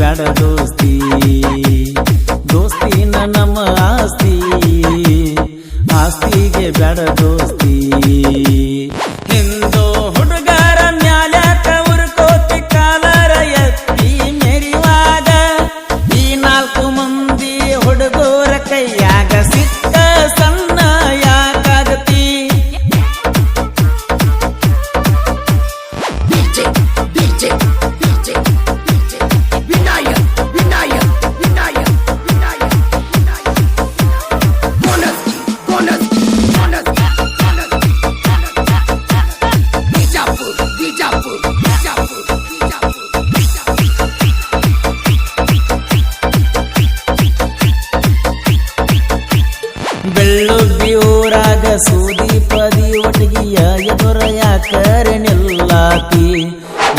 ಬ್ಯಾಡ ದೋಸ್ತಿ. ದೋಸ್ತಿನ ನಮ್ಮ ಆಸ್ತಿ. ಆಸ್ತಿಗೆ ಬ್ಯಾಡ ದೋಸ್ತಿ. ಹಿಂದೂ ಹುಡುಗರ ಮ್ಯಾಲ್ಯಾಕ ಕೋತಿ ಕಾಲರ ಎತ್ತಿ ಮೆರಿವಾಗ ಈ ನಾಲ್ಕು ಮಂದಿ ಹುಡುಗರ ಕೈಯಾಗ ಸಿಕ್ಕ ಸಣ್ಣ ಯಾಕಾಗತಿ? DJ, DJ. ನಿಲ್ಲಾತಿ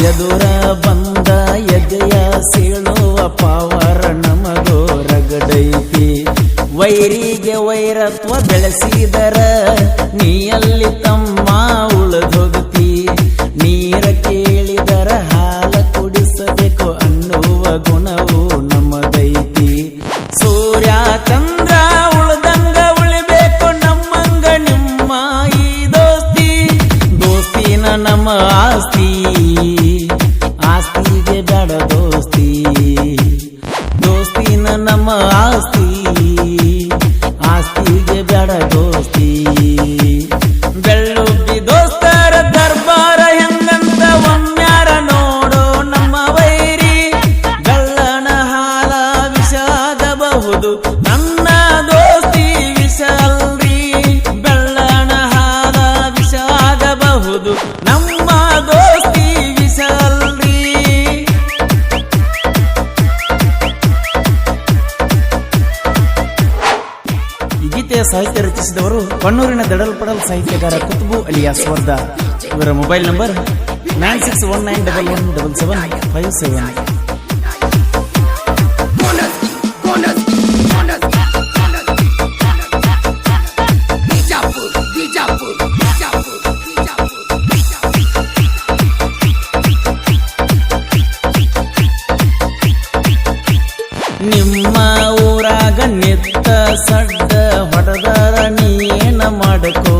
ಎದುರ ಬಂದ ಎದೆಯ ಸೀಳುವ ಪಾವರ ನಮಗೋ ರಗಡೈತಿ. ವೈರಿಗೆ ವೈರತ್ವ ಬೆಳೆಸಿದರ ನೀಯಲ್ಲಿ ತಮ್ಮ ನಮ್ಮ ಆಸ್ತಿ ಸಾಹಿತ್ಯ ರಚಿಸಿದವರು ಕಣ್ಣೂರಿನ ದಡಲ್ಪಡಲ್ ಸಾಹಿತ್ಯಗಾರ ಕುತುಬು ಅಲಿಯಾಸ್ ವರ್ಧ. ಇವರ mobile number nine six one nine double one double seven five seven. ನೀನ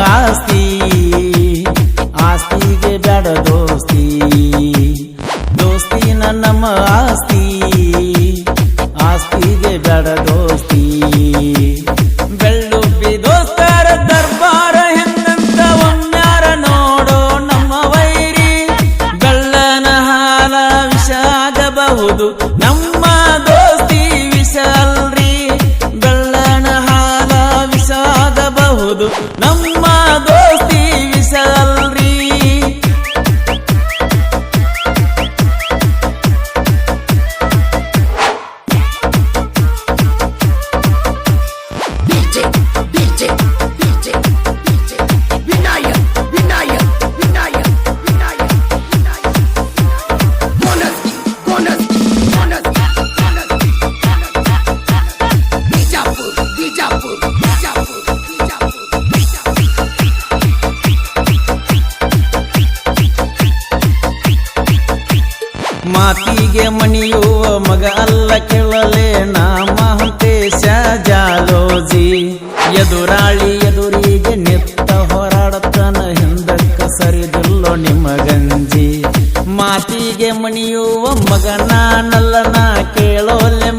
ಆಸ್ತಿ, ಆಸ್ತಿಗೆ ಬೇಡ ದೋಸ್ತಿ. ದೋಸ್ತಿ ನಮ್ಮ ಆಸ್ತಿ, ಆಸ್ತಿಗೆ ಬೇಡ ದೋಸ್ತಿ. ಬೆಳ್ಳುಬ್ಬಿ ದೋಸ್ತರ ದರ್ಬಾರ ಹೆಂಗಂತ ಒಮ್ಮ್ಯಾರ ನೋಡೋ ನಮ್ಮ ವೈರಿ. ಗಳ್ಳನ ಹಾಲ ವಿಷ ಆಗಬಹುದು ನಮ್ಮ ದೋಸ್ತಿ ವಿಷ ಅಲ್ರಿ. ಗಳ್ಳನ ಹಾಲ ವಿಷ ಹಂತೇಶ ಜಾಲೋಜಿ, ಎದುರಾಳಿ ಎದುರಿಗೆ ನಿತ್ತ ಹೋರಾಡತನ ಹಿಂದಕ್ಕ ಸರಿದಿಲ್ಲೋ ನಿಮ್ಮ ಗಂಜಿ. ಮಾತಿಗೆ ಮಣಿಯುವ ಮಗನ ನಲ್ಲನ ಕೇಳೋಲೆ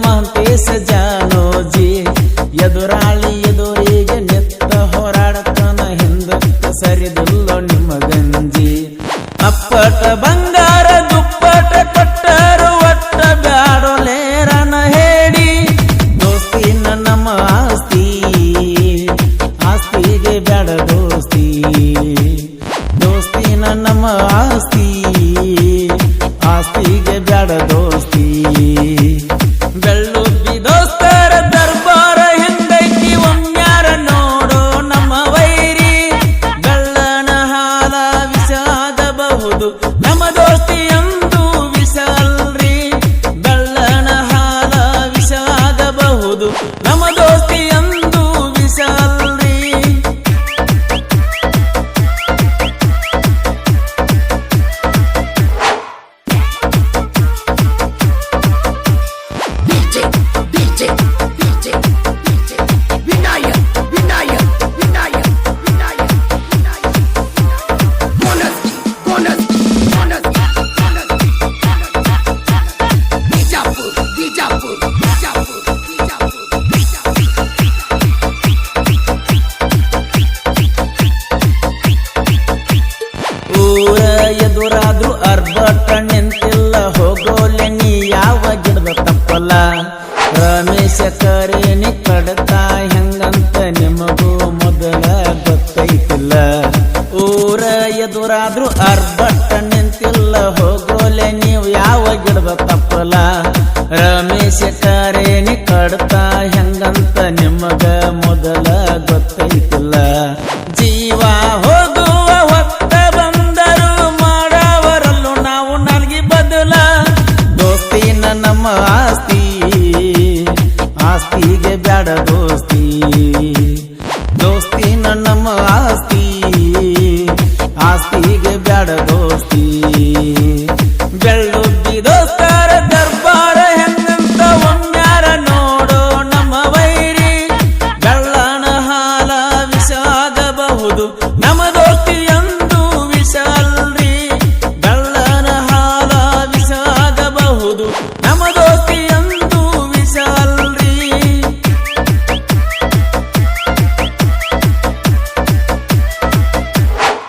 ನೀವು ಯಾವ ಗಿಡದ ತಪ್ಪಲ? ರಮೇಶ ಕರೇನಿ ಕಡ್ತಾ? ಹೆಂಗಂತ ನಿಮಗ ಮೊದಲ ಗೊತ್ತೈತಿಲ್ಲ. ಜೀವ ಹೋಗುವ ಹೊತ್ತ ಬಂದರು ಮಾಡವರಲ್ಲೂ ನಾವು ನನಗೆ ಬದಲ. ದೋಸ್ತಿ ನಮ್ಮ ಆಸ್ತಿ, ಆಸ್ತಿಗೆ ಬ್ಯಾಡ ದೋಸ್ತಿ. ದೋಸ್ತಿ ನಮ್ಮ ಆಸ್ತಿ, ಆಸ್ತಿಗೆ ಬೇಡ ದೋಸ್ತಿ.